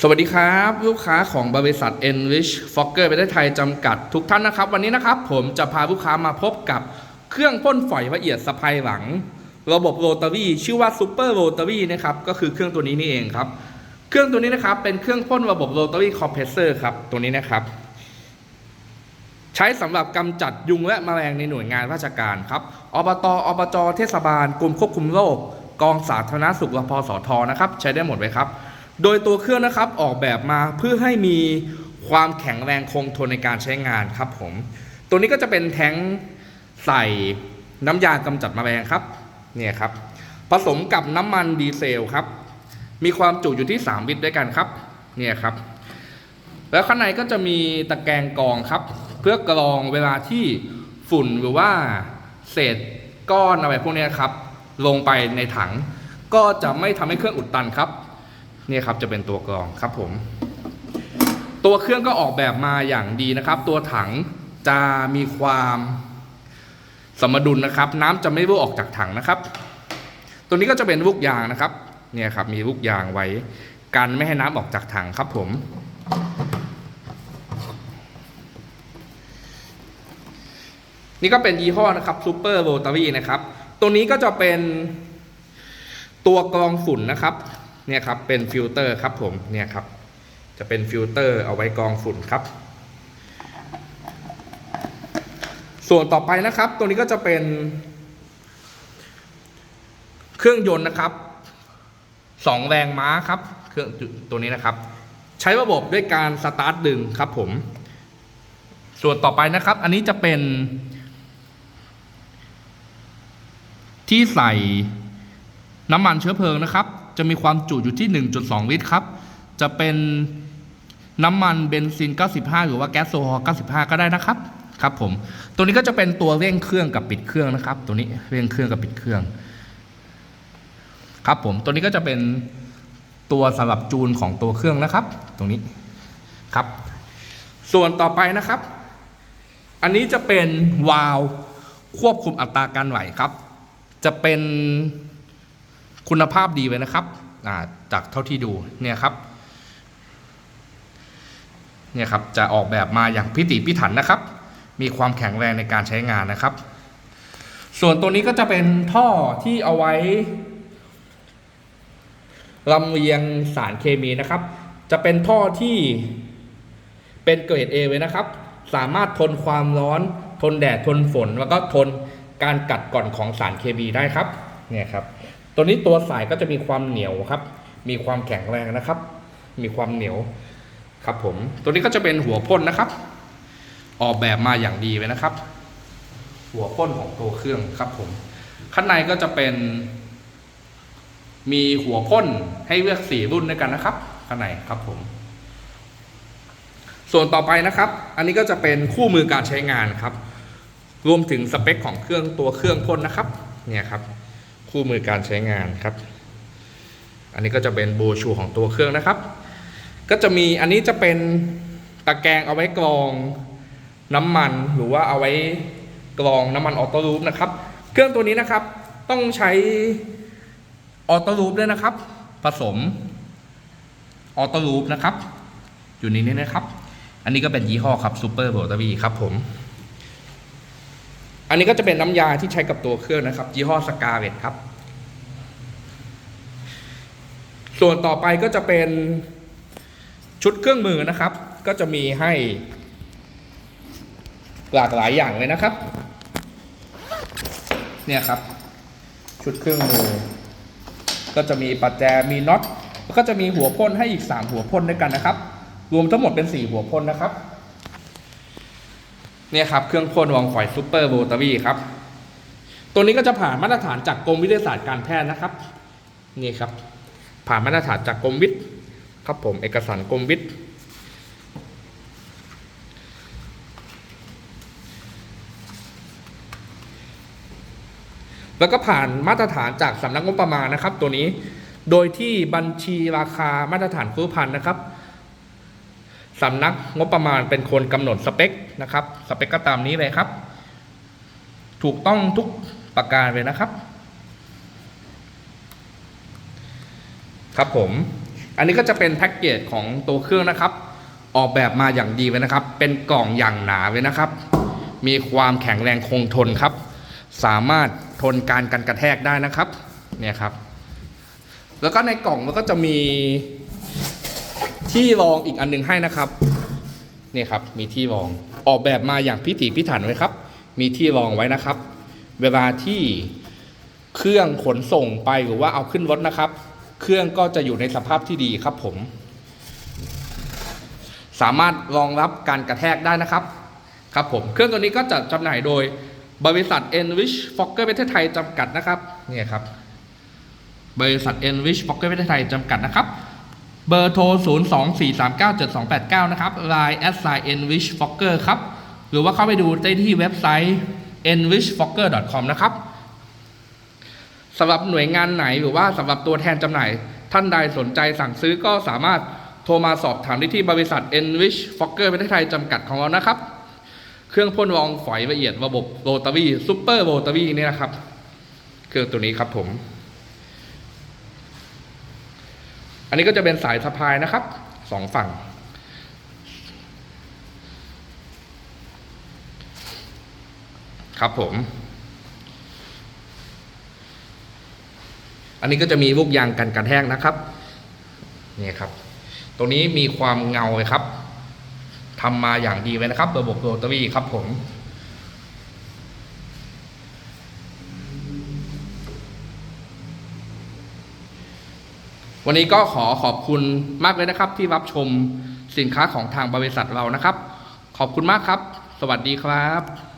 สวัสดีครับ ลูกค้าของบริษัท Enrich Fogger ประเทศไทยจำกัดทุกท่านนะครับ วันนี้นะครับผมจะพาลูกค้ามาพบกับเครื่องพ่นฝอยละเอียดสะพายหลัง ระบบโรตารี่ชื่อว่า Super Rotary นะครับก็คือเครื่องตัวนี้นี่เองครับ เครื่องตัวนี้นะครับเป็นเครื่องพ่นระบบโรตารี่คอมเพรสเซอร์ครับตัวนี้นะครับ ใช้สำหรับกำจัดยุงและแมลงในหน่วยงานราชการครับอบตอบจเทศบาลกรมควบคุมโรคกองสาธารณสุขรพสทนะครับ ใช้ได้หมดเลยครับ โดยตัวเครื่องนะครับออกแบบมาเพื่อให้มีความแข็งแรงคงทนในการใช้งานครับผม ตัวนี้ก็จะเป็นแท้งใส่น้ำยากำจัดแมลงครับเนี่ยครับ ผสมกับน้ำมันดีเซลครับ มีความจุอยู่ที่ 3 ลิตรด้วยกันครับเนี่ยครับ แล้วข้างในก็จะมีตะแกรงกรองครับ เพื่อกรองเวลาที่ฝุ่นหรือว่าเศษก้อนอะไรพวกนี้ครับ ลงไปในถัง ก็จะไม่ทำให้เครื่องอุดตันครับ นี่ครับจะเป็นตัวกรองครับผม ตัวเครื่องก็ออกแบบมาอย่างดีนะครับ ตัวถังจะมีความสมดุลนะครับ น้ำจะไม่รั่วออกจากถังนะครับ ตัวนี้ก็จะเป็นลูกยางนะครับ เนี่ยครับมีลูกยางไว้กันไม่ให้น้ำออกจากถังครับผม นี่ก็เป็นยี่ห้อนะครับซูเปอร์โรตารี่นะครับ ตัวนี้ก็จะเป็นตัวกรองฝุ่นนะครับ เนี่ยครับเป็นฟิลเตอร์ครับผมเนี่ยครับจะเป็นฟิลเตอร์เอาไว้กรองฝุ่นครับ ส่วนต่อไปนะครับ ตัวนี้ก็จะเป็น เครื่องยนต์นะครับสองแรงม้าครับ เครื่องตัวนี้นะครับ ใช้ระบบด้วยการสตาร์ทดึงครับผม ส่วนต่อไปนะครับ อันนี้จะเป็น ที่ใส่น้ำมันเชื้อเพลิงนะครับ จะมีความจุอยู่ที่ 1.2 ลิตรครับ จะเป็นน้ำมันเบนซิน 95 หรือว่าแก๊สโซฮอล์95 ก็ได้นะครับครับผม ตัวนี้ก็จะเป็นตัวเร่งเครื่องกับปิดเครื่องนะครับ ตัวนี้เร่งเครื่องกับปิดเครื่อง ครับผม ตัวนี้ก็จะเป็นตัวสำหรับจูนของตัวเครื่องนะครับ ตรงนี้ครับ ส่วนต่อไปนะครับ อันนี้จะเป็นวาล์วควบคุมอัตราการไหลครับ จะเป็น คุณภาพดีเลยนะครับาจากเท่าที่ดูเนี่ยครับเนี่ยครับจะออกแบบมาอย่างพิถีพิถันนะครับ มีความแข็งแรงในการใช้งานนะครับ ส่วนตัวนี้ก็จะเป็นท่อที่เอาไว้ลำเลียงสารเคมีนะครับ จะเป็นท่อที่เป็นเกรด A เลยนะครับ สามารถทนความร้อน ทนแดด ทนฝน แล้วก็ทนการกัดก่อนของสารเคมีได้ครับ เนี่ยครับ ตัวนี้ตัวสายก็จะมีความเหนียวครับ มีความแข็งแรงนะครับ มีความเหนียวครับผม ตัวนี้ก็จะเป็นหัวพ่นนะครับ ออกแบบมาอย่างดีเลยนะครับ หัวพ่นของตัวเครื่องครับผม ข้างในก็จะเป็น มีหัวพ่นให้เลือกสี่รุ่นด้วยกันนะครับ ข้างในครับผม ส่วนต่อไปนะครับ อันนี้ก็จะเป็นคู่มือการใช้งานครับ รวมถึงสเปคของเครื่องตัวเครื่องพ่นนะครับ เนี่ยครับ คู่มือการใช้งานครับ อันนี้ก็จะเป็นโบชูของตัวเครื่องนะครับ ก็จะมีอันนี้จะเป็นตะแกรงเอาไว้กรองน้ำมันหรือว่าเอาไว้กรองน้ำมันออโต้รูปนะครับ เครื่องตัวนี้นะครับต้องใช้ออโต้รูปด้วยนะครับ ผสมออโต้รูปนะครับ อยู่ในนี้นะครับ อันนี้ก็เป็นยี่ห้อครับซูเปอร์โบตวีครับผม อันนี้ก็จะเป็นน้ำยาที่ใช้กับตัวเครื่องนะครับยี่ห้อสกาเวตครับ ส่วนต่อไปก็จะเป็นชุดเครื่องมือนะครับ ก็จะมีให้ หลากหลายอย่างเลยนะครับ เนี่ยครับ ชุดเครื่องมือ ก็จะมีปัจแจมีน็อตก็จะมีหัวพ่นให้อีก 3 หัวพ่นด้วยกันนะครับ รวมทั้งหมดเป็น 4 หัวพ่นนะครับ เนี่ยครับเครื่องพ่นวางฝอยซูเปอร์โบตาวีครับ ตัวนี้ก็จะผ่านมาตรฐานจากกรมวิทยาศาสตร์การแพทย์นะครับนี่ครับ ผ่านมาตรฐานจากกรมวิทย์ครับผมเอกสารกรมวิทย์แล้วก็ผ่านมาตรฐานจากสำนักงบประมาณนะครับ ตัวนี้ โดยที่บัญชีราคามาตรฐานคุ้พันนะครับ สำนักงบประมาณเป็นคนกำหนดสเปคนะครับ สเปคก็ตามนี้เลยครับ ถูกต้องทุกประการเลยนะครับ ครับผม อันนี้ก็จะเป็นแพ็กเกจของตัวเครื่องนะครับ ออกแบบมาอย่างดีเลยนะครับ เป็นกล่องอย่างหนาเลยนะครับ มีความแข็งแรงคงทนครับ สามารถทนการกันกระแทกได้นะครับ เนี่ยครับ แล้วก็ในกล่องมันก็จะมี ที่รองอีกอันหนึงให้นะครับนี่ครับมีที่รองออกแบบมาอย่างพิถีพิถันไว้ครับ มีที่รองไว้นะครับ เวลาที่เครื่องขนส่งไปหรือว่าเอาขึ้นรถนะครับ เครื่องก็จะอยู่ในสภาพที่ดีครับผม สามารถรองรับการกระแทกได้นะครับครับผมเครื่องตัวนี้ก็จะจำหน่ายโดยบริษัท Enrich Fokker ประเทศไทยจำกัดนะครับนี่ครับบริษัท Enrich Fokker ประเทศไทยจำกัดนะครับ เบอร์โทร 0 2 4 3 9 7 2 8 9 นะครับ Line at sign Enrich Fokker ครับ หรือว่าเข้าไปดูได้ที่เว็บไซต์ enrichfokker.com นะครับสำหรับหน่วยงานไหนหรือว่าสำหรับตัวแทนจำหน่าย ท่านใดสนใจสั่งซื้อก็สามารถโทรมาสอบถามได้ที่บริษัท Enrich Fokker ประเทศไทยจำกัดของเรานะครับ เครื่องพ่นรองฝอยละเอียดระบบโรตารี่ซูเปอร์โรตารี่นี่นะครับ เครื่องตัวนี้ครับผม อันนี้ก็จะเป็นสายสะพายนะครับสองฝั่ง ครับผม อันนี้ก็จะมีลูกยางกันกระแทกนะครับนี่ครับ ตรงนี้มีความเงาเลยครับทำมาอย่างดีเลยนะครับ ระบบโรตารี่ครับผม วันนี้ก็ขอขอบคุณมากเลยนะครับ ที่รับชมสินค้าของทางบริษัทเรานะครับ ขอบคุณมากครับ สวัสดีครับ